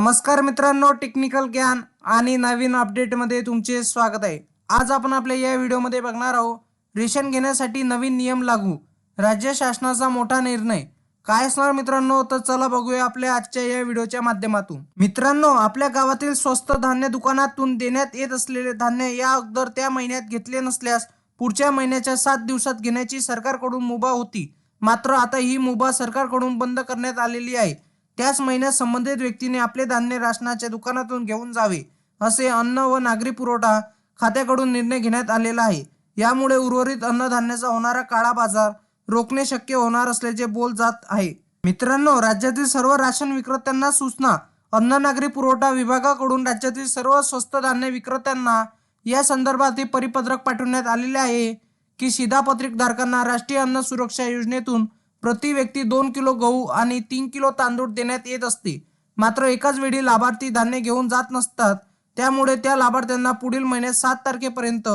नमस्कार मित्रांनो टेक्निकल ज्ञान आणि नवीन अपडेटमध्ये तुमचे स्वागत आहे. आज आपण आपल्या या व्हिडिओमध्ये बघणार आहोत रेशन घेण्यासाठी नवीन नियम लागू राज्य शासनाचा मोठा निर्णय. काय असणार मित्रांनो? तर चला बघूया आपल्या आजच्या या व्हिडिओच्या माध्यमातून. मित्रांनो आपल्या गावातील स्वस्त धान्य दुकानातून देण्यात येत असलेले धान्य या अगोदर त्या महिन्यात घेतले नसल्यास पुढच्या महिन्याच्या सात दिवसात घेण्याची सरकारकडून मुभा होती. मात्र आता ही मुभा सरकारकडून बंद करण्यात आलेली आहे. त्याच महिन्यात संबंधित व्यक्तीने आपले धान्य राशनाच्या दुकानातून घेऊन जावे असे अन्न व नागरी पुरवठा खात्याकडून निर्णय घेण्यात आलेला आहे. यामुळे उर्वरित अन्नधान्याचा होणारा काळा बाजार रोखणे शक्य होणार असल्याचे बोल जात आहे. मित्रांनो राज्यातील सर्व राशन विक्रेत्यांना सूचना अन्न नागरी पुरवठा विभागाकडून राज्यातील सर्व स्वस्त धान्य विक्रेत्यांना या संदर्भात हे परिपत्रक पाठवण्यात आलेले आहे की शिधापत्रिक धारकांना राष्ट्रीय अन्न सुरक्षा योजनेतून प्रति व्यक्ती दोन किलो गहू आणि तीन किलो तांदूळ देण्यात येत असते. मात्र एकाच वेळी लाभार्थी धान्य घेऊन जात नसतात. त्यामुळे त्या लाभार्थ्यांना पुढील महिन्यात सात तारखेपर्यंत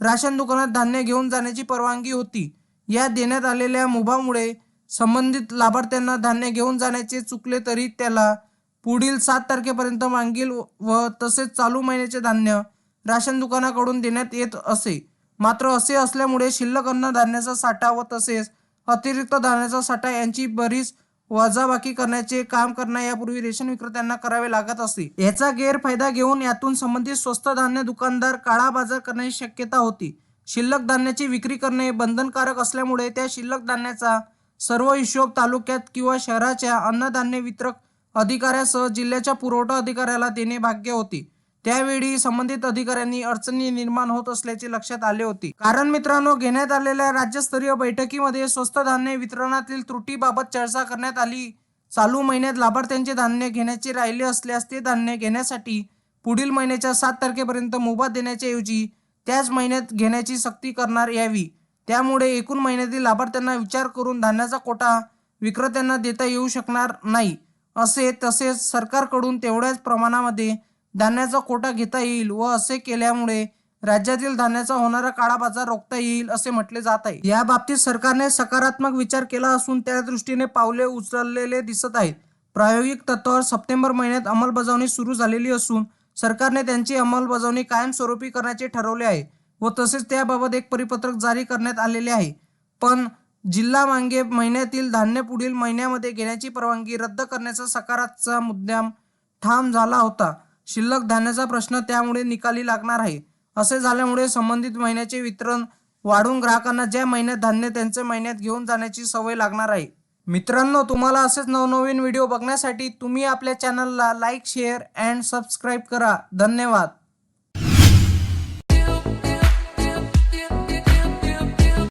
राशन दुकानात धान्य घेऊन जाण्याची परवानगी होती. या देण्यात आलेल्या मुभामुळे संबंधित लाभार्थ्यांना धान्य घेऊन जाण्याचे चुकले तरी त्याला पुढील सात तारखेपर्यंत मागील व तसेच चालू महिन्याचे धान्य राशन दुकानाकडून देण्यात येत असे. मात्र असे असल्यामुळे शिल्लक अन्नधान्याचा साठा व तसेच अतिरिक्त धान्याचा साठा यांची बरीच वजाबाकी करण्याचे काम करणे यापूर्वी रेशन विक्रेत्यांना करावे लागत असे. याचा गैरफायदा घेऊन यातून संबंधित स्वस्त धान्य दुकानदार काळा बाजार करण्याची शक्यता होती. शिल्लक धान्याची विक्री करणे बंधनकारक असल्यामुळे त्या शिल्लक धान्याचा सर्व हिशोब तालुक्यात किंवा शहराच्या अन्नधान्य वितरक अधिकाऱ्यासह जिल्ह्याच्या पुरवठा अधिकाऱ्याला देणे भाग्य होते. त्यावेळी संबंधित अधिकाऱ्यांनी अडचणी निर्माण होत असल्याचे लक्षात आले होते. कारण मित्रांनो घेण्यात आलेल्या राज्यस्तरीय बैठकीमध्ये स्वस्त धान्य वितरणातील त्रुटीबाबत चर्चा करण्यात आली. चालू महिन्यात लाभार्थ्यांचे धान्य घेण्याचे राहिले असल्यास ते धान्य घेण्यासाठी पुढील महिन्याच्या सात तारखेपर्यंत मुभा देण्याच्या ऐवजी त्याच महिन्यात घेण्याची सक्ती करणार यावी. त्यामुळे एकूण महिन्यातील लाभार्थ्यांना विचार करून धान्याचा कोटा विक्रेत्यांना देता येऊ शकणार नाही. असे तसेच सरकारकडून तेवढ्याच प्रमाणामध्ये धान्याचा कोटा घेता येईल व असे केल्यामुळे राज्यातील धान्याचा होणारा काळा बाजार रोखता येईल असे म्हटले जात आहे. या बाबतीत सरकारने सकारात्मक विचार केला असून त्या दृष्टीने पावले उचललेले दिसत आहेत. प्रायोगिक तत्वावर सप्टेंबर महिन्यात अंमलबजावणी सुरू झालेली असून सरकारने त्यांची अंमलबजावणी कायमस्वरूपी करण्याचे ठरवले आहे व तसेच त्याबाबत एक परिपत्रक जारी करण्यात आलेले आहे. पण जिल्हा मांगे महिन्यातील धान्य पुढील महिन्यामध्ये घेण्याची परवानगी रद्द करण्याचा सकारात्मक मुद्दाम ठाम झाला होता. शिल्लक धान्याचा प्रश्न त्यामुळे निकाली लागणार आहे. असे झाल्यामुळे संबंधित महिन्याचे वितरण वाढून ग्राहकांना ज्या महिन्यात धान्य त्यांचे महिन्यात घेऊन जाण्याची सवय लागणार आहे. मित्रांनो तुम्हाला असेच नवनवीन व्हिडिओ बघण्यासाठी तुम्ही आपल्या चॅनलला लाईक शेअर अँड सबस्क्राईब करा. धन्यवाद.